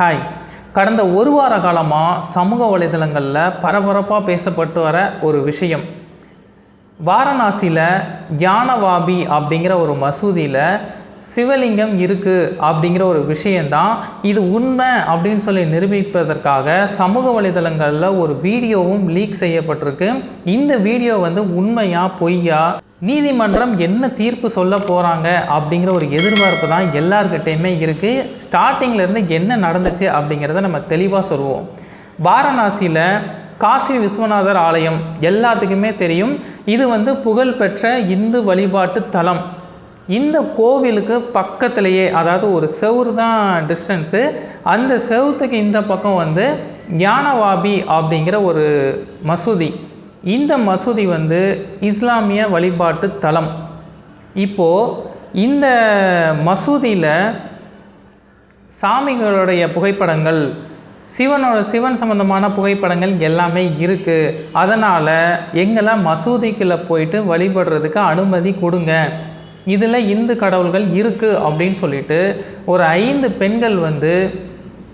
Hi. கடந்த ஒரு வார காலமாக சமூக வலைதளங்களில் பரபரப்பாக பேசப்பட்டு வர ஒரு விஷயம். வாரணாசியில் யானவாபி அப்படிங்கிற ஒரு மசூதியில் சிவலிங்கம் இருக்குது அப்படிங்கிற ஒரு விஷயந்தான். இது உண்மை அப்படின்னு சொல்லி நிரூபிப்பதற்காக சமூக வலைதளங்களில் ஒரு வீடியோவும் லீக் செய்யப்பட்டிருக்கு. இந்த வீடியோ வந்து உண்மையா பொய்யா நீதிமன்றம் என்ன தீர்ப்பு சொல்ல போகிறாங்க அப்படிங்கிற ஒரு எதிர்பார்ப்பு தான் எல்லார்கிட்டேயுமே இருக்குது ஸ்டார்டிங்லேருந்து என்ன நடந்துச்சு அப்படிங்கிறத நம்ம தெளிவாக சொல்லுவோம் வாரணாசியில் காசி விஸ்வநாதர் ஆலயம் எல்லாத்துக்குமே தெரியும். இது வந்து புகழ்பெற்ற இந்து வழிபாட்டு தலம். இந்த கோவிலுக்கு பக்கத்துலேயே அதாவது ஒரு செவுறு தான் டிஸ்டன்ஸு அந்த செவுத்துக்கு இந்த பக்கம் வந்து ஞானவாபி அப்படிங்கிற ஒரு மசூதி. இந்த மசூதி வந்து இஸ்லாமிய வழிபாட்டு தலம். இப்போது இந்த மசூதியில் சாமிகளுடைய புகைப்படங்கள் சிவனோட சிவன் சம்மந்தமான புகைப்படங்கள் எல்லாமே இருக்குது அதனால் எங்களை மசூதிக்குள்ளே போயிட்டு வழிபடுறதுக்கு அனுமதி கொடுங்க. இதில் இந்து கடவுள்கள் இருக்குது அப்படின்னு சொல்லிட்டு ஒரு ஐந்து பெண்கள் வந்து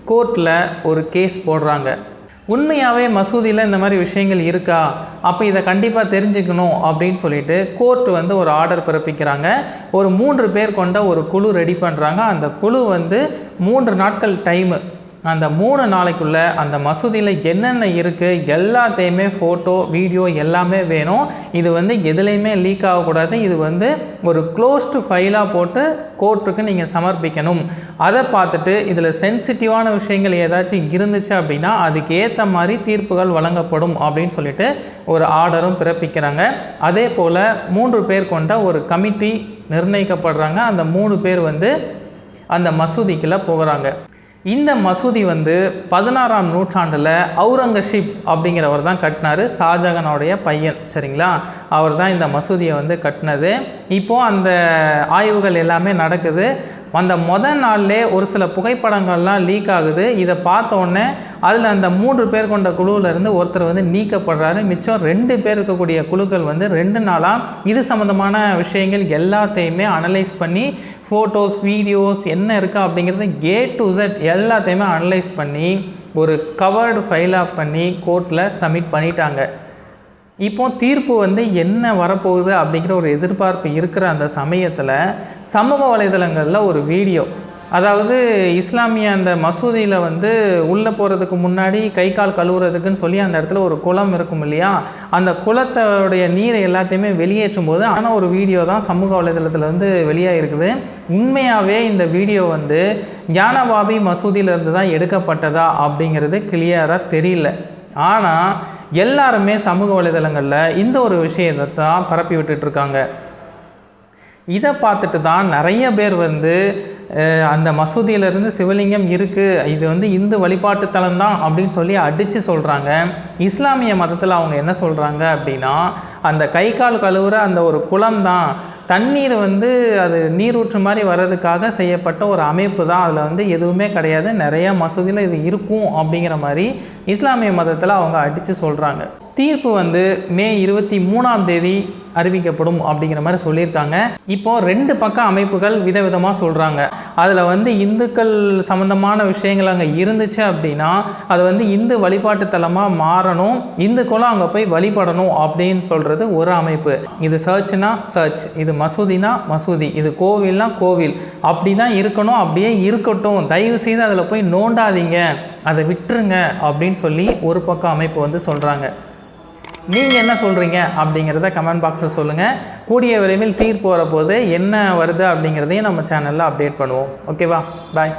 கோர்ட்டில் ஒரு கேஸ் போடுறாங்க. உண்மையாகவே மசூதியில் இந்த மாதிரி விஷயங்கள் இருக்கா? அப்போ இதை கண்டிப்பாக தெரிஞ்சுக்கணும் அப்படின்னு சொல்லிட்டு கோர்ட் வந்து ஒரு ஆர்டர் பிறப்பிக்கிறாங்க. ஒரு மூன்று பேர் கொண்ட ஒரு குழு ரெடி பண்ணுறாங்க அந்த குழு வந்து மூன்று நாட்கள் டைமு. அந்த மூணு நாளைக்குள்ளே அந்த மசூதியில் என்னென்ன இருக்குது எல்லாத்தையுமே ஃபோட்டோ வீடியோ எல்லாமே வேணும். இது வந்து எதுலேயுமே லீக் ஆகக்கூடாது. இது வந்து ஒரு க்ளோஸ்டு ஃபைலாக போட்டு கோர்ட்டுக்கு நீங்கள் சமர்ப்பிக்கணும். அதை பார்த்துட்டு இதில் சென்சிட்டிவான விஷயங்கள் ஏதாச்சும் இருந்துச்சு அப்படின்னா அதுக்கு ஏற்ற மாதிரி தீர்ப்புகள் வழங்கப்படும் அப்படின்னு சொல்லிட்டு ஒரு ஆர்டரும் பிறப்பிக்கிறாங்க. அதே போல் மூன்று பேர் கொண்ட ஒரு கமிட்டி நிர்ணயிக்கப்படுறாங்க. அந்த மூணு பேர் வந்து அந்த மசூதிக்குள்ளே போகிறாங்க. இந்த மசூதி வந்து பதினாறாம் நூற்றாண்டில் அவுரங்கசீப் அப்படிங்கிறவர் தான் கட்டினார் ஷாஜகானுடைய பையன் சரிங்களா? அவர் தான் இந்த மசூதியை வந்து கட்டினது. இப்போது அந்த ஆய்வுகள் எல்லாமே நடக்குது. அந்த மொதல் நாள்லே ஒரு சில புகைப்படங்கள்லாம் லீக் ஆகுது. இதை பார்த்தோன்னே அதில் அந்த மூன்று பேர் கொண்ட குழுவிலேருந்து ஒருத்தர் வந்து நீக்கப்படுறாரு. மிச்சம் ரெண்டு பேர் இருக்கக்கூடிய குழுக்கள் வந்து ரெண்டு நாளாக இது சம்மந்தமான விஷயங்கள் எல்லாத்தையுமே அனலைஸ் பண்ணி ஃபோட்டோஸ் வீடியோஸ் என்ன இருக்கா அப்படிங்கிறத ஏ டு செட் எல்லாத்தையுமே அனலைஸ் பண்ணி ஒரு கவர்டு ஃபைலாக பண்ணி கோர்ட்டில் சப்மிட் பண்ணிட்டாங்க. இப்போ தீர்ப்பு வந்து என்ன வரப்போகுது அப்படிங்கிற ஒரு எதிர்பார்ப்பு இருக்கிற அந்த சமயத்தில் சமூக வலைதளங்களில் ஒரு வீடியோ. அதாவது இஸ்லாமிய அந்த மசூதியில் வந்து உள்ளே போகிறதுக்கு முன்னாடி கை கால் கழுவுறதுக்குன்னு சொல்லி அந்த இடத்துல ஒரு குளம் இருக்கும் இல்லையா? அந்த குளத்தோடைய நீரை எல்லாத்தையுமே வெளியேற்றும் போது ஆனால் ஒரு வீடியோ தான் சமூக வலைதளத்தில் வந்து வெளியாகிருக்குது உண்மையாகவே இந்த வீடியோ வந்து ஞானபாபி மசூதியிலேருந்து தான் எடுக்கப்பட்டதா அப்படிங்கிறது கிளியராக தெரியல. ஆனால் எல்லாருமே சமூக வலைதளங்களில் இந்த ஒரு விஷயத்தை தான் பரப்பி விட்டுட்ருக்காங்க இதை பார்த்துட்டு தான் நிறைய பேர் வந்து அந்த மசூதியிலேருந்து சிவலிங்கம் இருக்குது இது வந்து இந்து வழிபாட்டு தலம் தான் அப்படின்னு சொல்லி அடித்து சொல்கிறாங்க இஸ்லாமிய மதத்தில் அவங்க என்ன சொல்கிறாங்க அப்படின்னா அந்த கை கால் கழுவுற அந்த ஒரு குளம் தான் தண்ணீர் வந்து அது நீரூற்று மாதிரி வர்றதுக்காக செய்யப்பட்ட ஒரு அமைப்பு தான். அதில் வந்து எதுவுமே கிடையாது. நிறைய மசூதியில் இது இருக்கும் அப்படிங்கிற மாதிரி இஸ்லாமிய மதத்தில் அவங்க அடித்து சொல்கிறாங்க தீர்ப்பு வந்து மே இருபத்தி மூணாம் தேதி அறிவிக்கப்படும் அப்படிங்கிற மாதிரி சொல்லியிருக்காங்க. இப்போ ரெண்டு பக்க அமைப்புகள் விதவிதமாக சொல்கிறாங்க அதில் வந்து இந்துக்கள் சம்மந்தமான விஷயங்கள் அங்கே இருந்துச்சு அப்படின்னா அது வந்து இந்து வழிபாட்டு தலமாக மாறணும். இந்துக்களும் அங்கே போய் வழிபடணும் அப்படின்னு சொல்கிறது ஒரு அமைப்பு. இது சர்ச்னா சர்ச் இது மசூதினா மசூதி இது கோவில்னா கோவில். அப்படி தான் இருக்கணும் அப்படியே இருக்கட்டும். தயவு செய்து அதில் போய் நோண்டாதீங்க. அதை விட்டுருங்க அப்படின்னு சொல்லி ஒரு பக்கம் அமைப்பு வந்து சொல்கிறாங்க நீங்கள் என்ன சொல்கிறீங்க அப்படிங்கிறத கமெண்ட் பாக்ஸில் சொல்லுங்கள் கூடிய விரைவில் தீர்ப்பு வரப்போது என்ன வருது அப்படிங்கிறதையும் நம்ம சேனலில் அப்டேட் பண்ணுவோம். ஓகேவா பாய்